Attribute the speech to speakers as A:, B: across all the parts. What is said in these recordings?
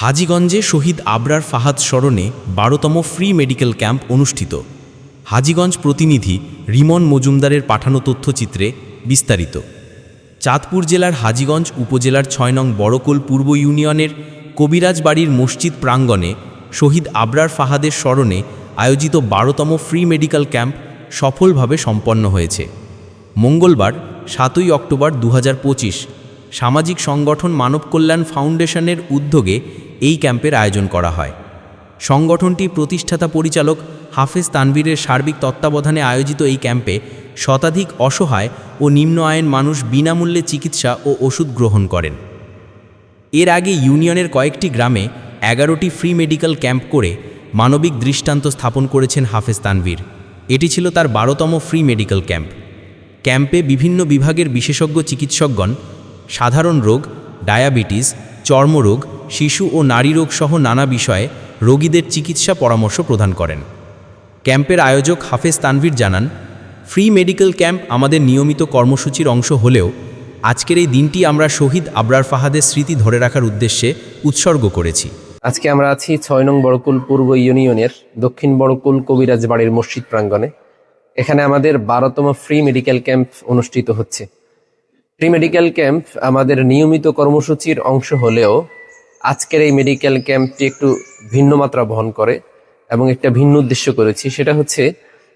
A: হাজীগঞ্জে শহীদ আবরার ফাহাদ স্মরণে বারোতম free medical camp অনুষ্ঠিত। হাজীগঞ্জ প্রতিনিধি রিমন মজুমদারের পাঠানো তথ্যচিত্রে বিস্তারিত। চাঁদপুর জেলার হাজীগঞ্জ উপজেলার ছয় নং বড়কুল পূর্ব ইউনিয়নের কবিরাজ বাড়ির মসজিদ প্রাঙ্গণে শহীদ আবরার ফাহাদের স্মরণে আয়োজিত বারোতম ফ্রি মেডিকেল ক্যাম্প সফলভাবে সম্পন্ন হয়েছে। মঙ্গলবার, সাতই অক্টোবর দু হাজার পঁচিশ সামাজিক সংগঠন মানব কল্যাণ ফাউন্ডেশনের উদ্যোগে এই ক্যাম্পের আয়োজন করা হয়। সংগঠনটি প্রতিষ্ঠাতা পরিচালক হাফেজ তানভীরের সার্বিক তত্ত্বাবধানে আয়োজিত এই ক্যাম্পে শতাধিক অসহায় ও নিম্ন আয়ের মানুষ বিনামূল্যে চিকিৎসা ও ওষুধ গ্রহণ করেন। এর আগে ইউনিয়নের কয়েকটি গ্রামে এগারোটি ফ্রি মেডিকেল ক্যাম্প করে মানবিক দৃষ্টান্ত স্থাপন করেছেন হাফেজ তানভীর। এটি ছিল তার বারোতম ফ্রি মেডিকেল ক্যাম্প। ক্যাম্পে বিভিন্ন বিভাগের বিশেষজ্ঞ চিকিৎসকগণ সাধারণ রোগ, ডায়াবেটিস, চর্মরোগ, শিশু ও নারী রোগ সহ নানা বিষয়ে রোগীদের চিকিৎসা পরামর্শ প্রদান করেন। ক্যাম্পের আয়োজক হাফেজ তানভীর জানান, ফ্রি মেডিকেল ক্যাম্প আমাদের নিয়মিত কর্মসূচির অংশ হলেও আজকের এই দিনটি আমরা শহীদ আবরার ফাহাদের স্মৃতি ধরে রাখার উদ্দেশ্যে উৎসর্গ করেছি।
B: আজকে আমরা আছি ছয় নং বড়কুল পূর্ব ইউনিয়নের দক্ষিণ বড়কুল কবিরাজ বাড়ির মসজিদ প্রাঙ্গণে। এখানে আমাদের বারোতম ফ্রি মেডিকেল ক্যাম্প অনুষ্ঠিত হচ্ছে। ফ্রি মেডিকেল ক্যাম্প আমাদের নিয়মিত কর্মসূচির অংশ হলেও আজকের এই মেডিকেল ক্যাম্পটি একটু ভিন্ন মাত্রা বহন করে এবং একটা ভিন্ন উদ্দেশ্য করেছি। সেটা হচ্ছে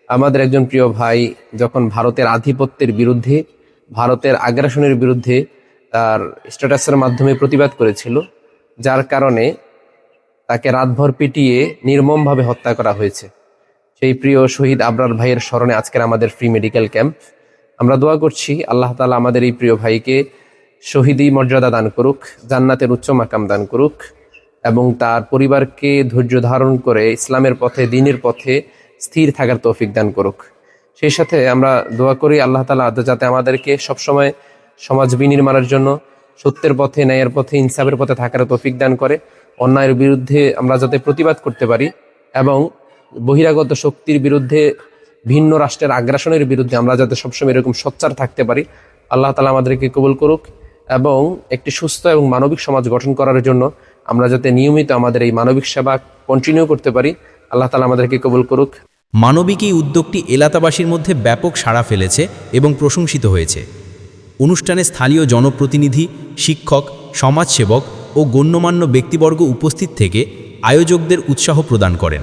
B: আমাদের একজন প্রিয় ভাই যখন ভারতের আধিপত্যের বিরুদ্ধে, ভারতের আগ্রাসনের বিরুদ্ধে তার স্ট্যাটাসের মাধ্যমে প্রতিবাদ করেছিল, যার কারণে তাকে রাতভর পিটিয়ে নির্মমভাবে হত্যা করা হয়েছে। সেই প্রিয় শহীদ আবরার ভাইয়ের স্মরণে আজকের আমাদের ফ্রি মেডিকেল ক্যাম্প আমরা দোয়া করছি, আল্লাহ তালা আমাদের এই প্রিয় ভাইকে শহীদি মর্যাদা দান করুক, জান্নাতের উচ্চ মাকাম দান করুক এবং তার পরিবারকে ধৈর্য ধারণ করে ইসলামের পথে, দিনের পথে স্থির থাকার তৌফিক দান করুক। সেই সাথে আমরা দোয়া করি, আল্লাহ তালা যাতে আমাদেরকে সবসময় সমাজ বিনির্মাণের জন্য, সত্যের পথে, ন্যায়ের পথে, ইনসাফের পথে থাকার তৌফিক দান করে, অন্যায়ের বিরুদ্ধে আমরা যাতে প্রতিবাদ করতে পারি এবং বহিরাগত শক্তির বিরুদ্ধে ভিন্ন রাষ্ট্রের আগ্রাসনের বিরুদ্ধে আমরা যাতে সবসময় এরকম সোচ্চার থাকতে পারি, আল্লাহ তালা আমাদেরকে কবুল করুক এবং একটি সুস্থ এবং মানবিক সমাজ গঠন করার জন্য আমরা যাতে নিয়মিত আমাদের এই মানবিক সেবা কন্টিনিউ করতে পারি, আল্লাহ তালা আমাদেরকে কবুল করুক।
A: মানবিক এই উদ্যোগটি এলাকাবাসীর মধ্যে ব্যাপক সাড়া ফেলেছে এবং প্রশংসিত হয়েছে। অনুষ্ঠানে স্থানীয় জনপ্রতিনিধি, শিক্ষক, সমাজসেবক ও গণ্যমান্য ব্যক্তিবর্গ উপস্থিত থেকে আয়োজকদের উৎসাহ প্রদান করেন।